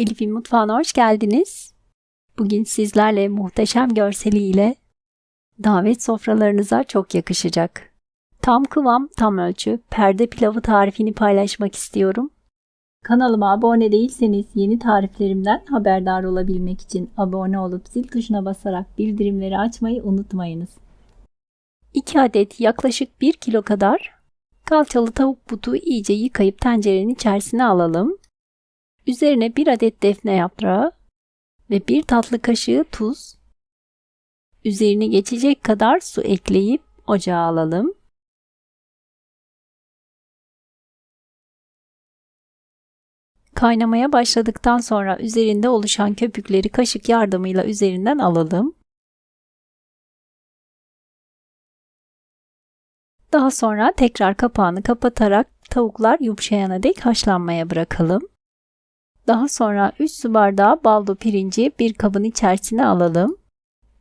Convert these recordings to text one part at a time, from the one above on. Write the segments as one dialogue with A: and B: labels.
A: Elif'in mutfağına hoş geldiniz. Bugün sizlerle muhteşem görseliyle davet sofralarınıza çok yakışacak. Tam kıvam, tam ölçü, perde pilavı tarifini paylaşmak istiyorum. Kanalıma abone değilseniz yeni tariflerimden haberdar olabilmek için abone olup zil tuşuna basarak bildirimleri açmayı unutmayınız. 2 adet yaklaşık 1 kilo kadar kalçalı tavuk butu iyice yıkayıp tencerenin içerisine alalım. Üzerine 1 adet defne yaprağı ve 1 tatlı kaşığı tuz, üzerini geçecek kadar su ekleyip ocağa alalım. Kaynamaya başladıktan sonra üzerinde oluşan köpükleri kaşık yardımıyla üzerinden alalım. Daha sonra tekrar kapağını kapatarak tavuklar yumuşayana dek haşlanmaya bırakalım. Daha sonra 3 su bardağı baldo pirinci bir kabın içerisine alalım.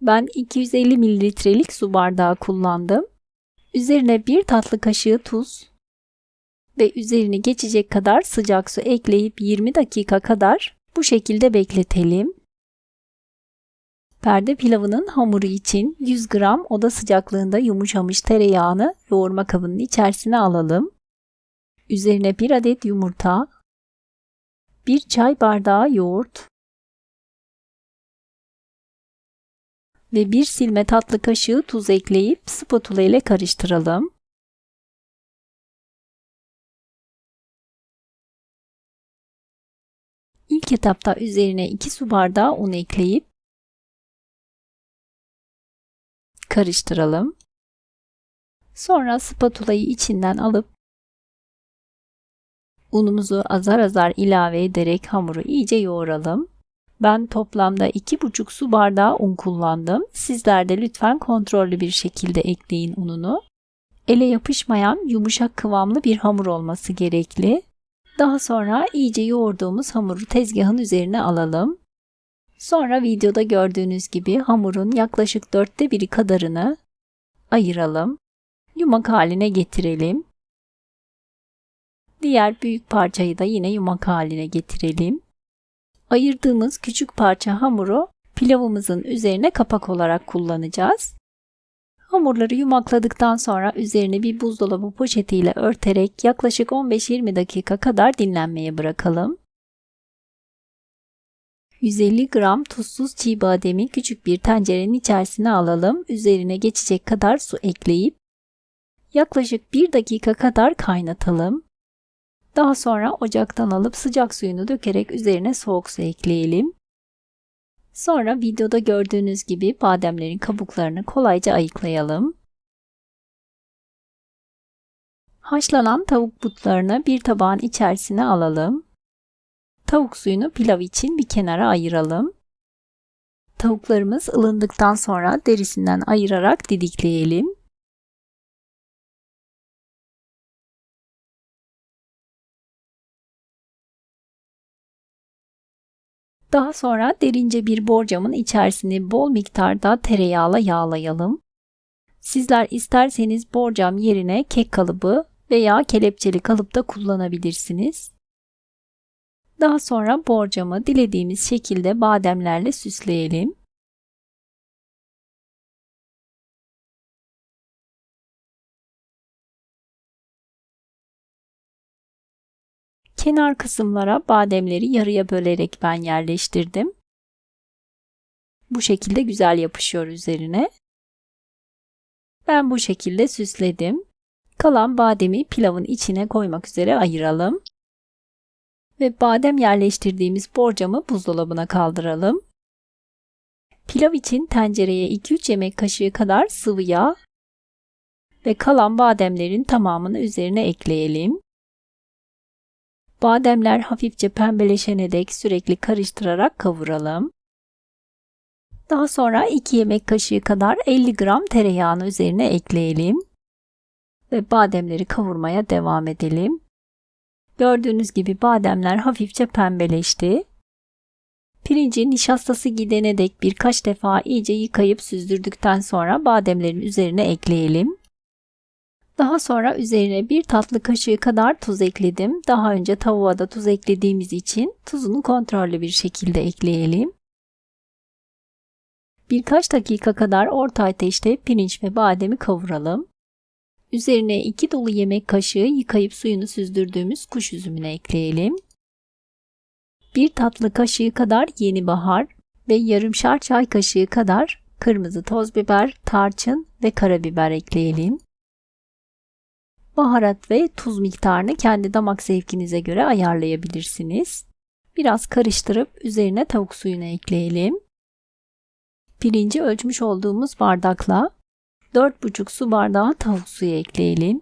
A: Ben 250 mililitrelik su bardağı kullandım. Üzerine bir tatlı kaşığı tuz ve üzerini geçecek kadar sıcak su ekleyip 20 dakika kadar bu şekilde bekletelim. Perde pilavının hamuru için 100 gram oda sıcaklığında yumuşamış tereyağını yoğurma kabının içerisine alalım. Üzerine 1 adet yumurta, 1 çay bardağı yoğurt ve 1 silme tatlı kaşığı tuz ekleyip spatula ile karıştıralım. İlk etapta üzerine 2 su bardağı un ekleyip karıştıralım. Sonra spatulayı içinden alıp unumuzu azar azar ilave ederek hamuru iyice yoğuralım. Ben toplamda 2,5 su bardağı un kullandım. Sizler de lütfen kontrollü bir şekilde ekleyin ununu. Ele yapışmayan yumuşak kıvamlı bir hamur olması gerekli. Daha sonra iyice yoğurduğumuz hamuru tezgahın üzerine alalım. Sonra videoda gördüğünüz gibi hamurun yaklaşık dörtte biri kadarını ayıralım. Yumak haline getirelim. Diğer büyük parçayı da yine yumak haline getirelim. Ayırdığımız küçük parça hamuru pilavımızın üzerine kapak olarak kullanacağız. Hamurları yumakladıktan sonra üzerine bir buzdolabı poşetiyle örterek yaklaşık 15-20 dakika kadar dinlenmeye bırakalım. 150 gram tuzsuz çiğ bademi küçük bir tencerenin içerisine alalım. Üzerine geçecek kadar su ekleyip yaklaşık 1 dakika kadar kaynatalım. Daha sonra ocaktan alıp sıcak suyunu dökerek üzerine soğuk su ekleyelim. Sonra videoda gördüğünüz gibi bademlerin kabuklarını kolayca ayıklayalım. Haşlanan tavuk butlarını bir tabağın içerisine alalım. Tavuk suyunu pilav için bir kenara ayıralım. Tavuklarımız ılındıktan sonra derisinden ayırarak didikleyelim. Daha sonra derince bir borcamın içerisini bol miktarda tereyağla yağlayalım. Sizler isterseniz borcam yerine kek kalıbı veya kelepçeli kalıp da kullanabilirsiniz. Daha sonra borcamı dilediğimiz şekilde bademlerle süsleyelim. Kenar kısımlara bademleri yarıya bölerek ben yerleştirdim. Bu şekilde güzel yapışıyor üzerine. Ben bu şekilde süsledim. Kalan bademi pilavın içine koymak üzere ayıralım. Ve badem yerleştirdiğimiz borcamı buzdolabına kaldıralım. Pilav için tencereye 2-3 yemek kaşığı kadar sıvı yağ ve kalan bademlerin tamamını üzerine ekleyelim. Bademler hafifçe pembeleşene dek sürekli karıştırarak kavuralım. Daha sonra 2 yemek kaşığı kadar 50 gram tereyağını üzerine ekleyelim. Ve bademleri kavurmaya devam edelim. Gördüğünüz gibi bademler hafifçe pembeleşti. Pirincin nişastası gidene dek birkaç defa iyice yıkayıp süzdürdükten sonra bademlerin üzerine ekleyelim. Daha sonra üzerine bir tatlı kaşığı kadar tuz ekledim. Daha önce tavuğa da tuz eklediğimiz için tuzunu kontrollü bir şekilde ekleyelim. Birkaç dakika kadar orta ateşte pirinç ve bademi kavuralım. Üzerine 2 dolu yemek kaşığı yıkayıp suyunu süzdürdüğümüz kuş üzümünü ekleyelim. Bir tatlı kaşığı kadar yeni bahar ve yarımşar çay kaşığı kadar kırmızı toz biber, tarçın ve karabiber ekleyelim. Baharat ve tuz miktarını kendi damak zevkinize göre ayarlayabilirsiniz. Biraz karıştırıp üzerine tavuk suyunu ekleyelim. Pirinci ölçmüş olduğumuz bardakla 4,5 su bardağı tavuk suyu ekleyelim.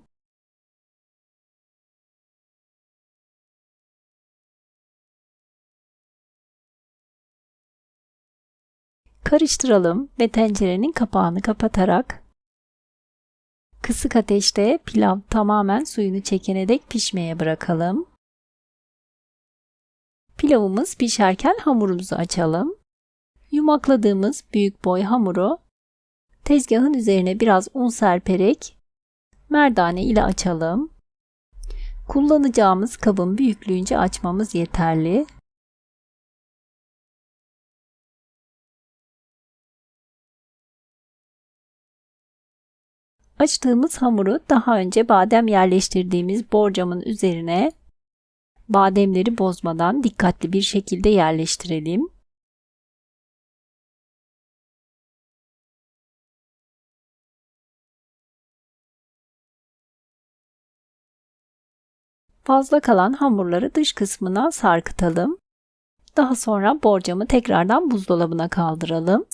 A: Karıştıralım ve tencerenin kapağını kapatarak kısık ateşte pilav tamamen suyunu çekene dek pişmeye bırakalım. Pilavımız pişerken hamurumuzu açalım. Yumakladığımız büyük boy hamuru tezgahın üzerine biraz un serperek merdane ile açalım. Kullanacağımız kabın büyüklüğünce açmamız yeterli. Açtığımız hamuru daha önce badem yerleştirdiğimiz borcamın üzerine bademleri bozmadan dikkatli bir şekilde yerleştirelim. Fazla kalan hamurları dış kısmına sarkıtalım. Daha sonra borcamı tekrardan buzdolabına kaldıralım.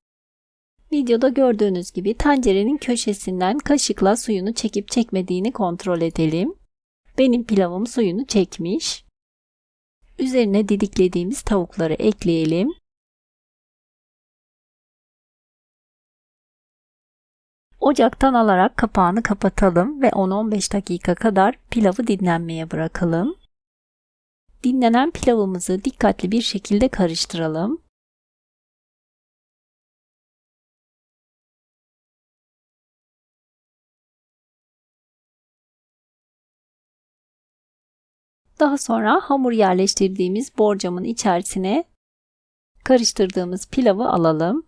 A: Videoda gördüğünüz gibi tencerenin köşesinden kaşıkla suyunu çekip çekmediğini kontrol edelim. Benim pilavım suyunu çekmiş. Üzerine didiklediğimiz tavukları ekleyelim. Ocaktan alarak kapağını kapatalım ve 10-15 dakika kadar pilavı dinlenmeye bırakalım. Dinlenen pilavımızı dikkatli bir şekilde karıştıralım. Daha sonra hamur yerleştirdiğimiz borcamın içerisine karıştırdığımız pilavı alalım.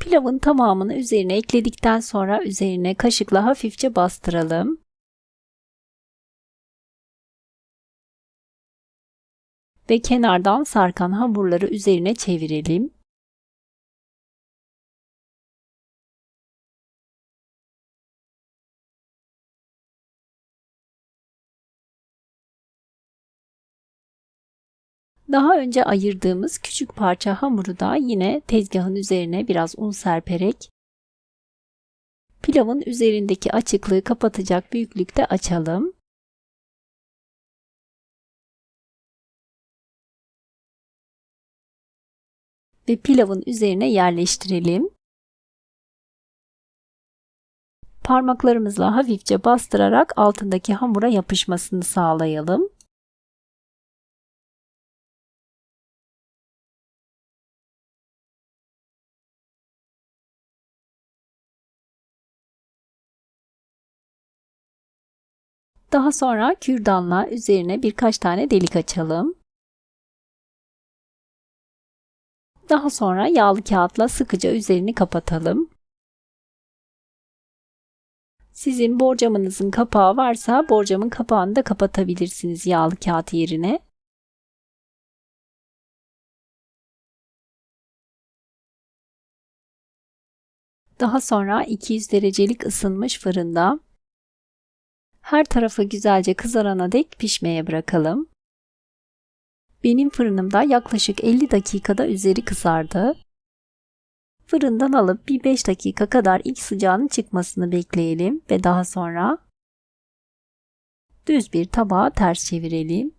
A: Pilavın tamamını üzerine ekledikten sonra üzerine kaşıkla hafifçe bastıralım. Ve kenardan sarkan hamurları üzerine çevirelim. Daha önce ayırdığımız küçük parça hamuru da yine tezgahın üzerine biraz un serperek pilavın üzerindeki açıklığı kapatacak büyüklükte açalım. Ve pilavın üzerine yerleştirelim. Parmaklarımızla hafifçe bastırarak altındaki hamura yapışmasını sağlayalım. Daha sonra kürdanla üzerine birkaç tane delik açalım. Daha sonra yağlı kağıtla sıkıca üzerini kapatalım. Sizin borcamınızın kapağı varsa borcamın kapağını da kapatabilirsiniz yağlı kağıt yerine. Daha sonra 200 derecelik ısınmış fırında her tarafı güzelce kızarana dek pişmeye bırakalım. Benim fırınımda yaklaşık 50 dakikada üzeri kızardı. Fırından alıp bir 5 dakika kadar ilk sıcağının çıkmasını bekleyelim ve daha sonra düz bir tabağa ters çevirelim.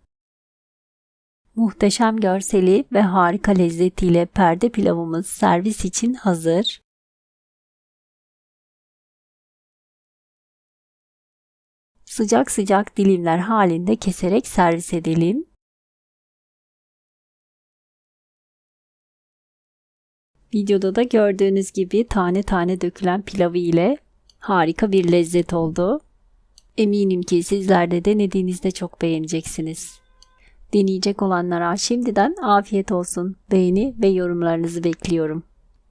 A: Muhteşem görseli ve harika lezzetiyle perde pilavımız servis için hazır. Sıcak sıcak dilimler halinde keserek servis edelim. Videoda da gördüğünüz gibi tane tane dökülen pilavı ile harika bir lezzet oldu. Eminim ki sizler de denediğinizde çok beğeneceksiniz. Deneyecek olanlara şimdiden afiyet olsun. Beğeni ve yorumlarınızı bekliyorum.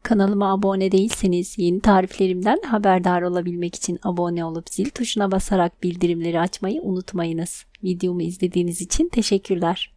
A: Kanalıma abone değilseniz yeni tariflerimden haberdar olabilmek için abone olup zil tuşuna basarak bildirimleri açmayı unutmayınız. Videomu izlediğiniz için teşekkürler.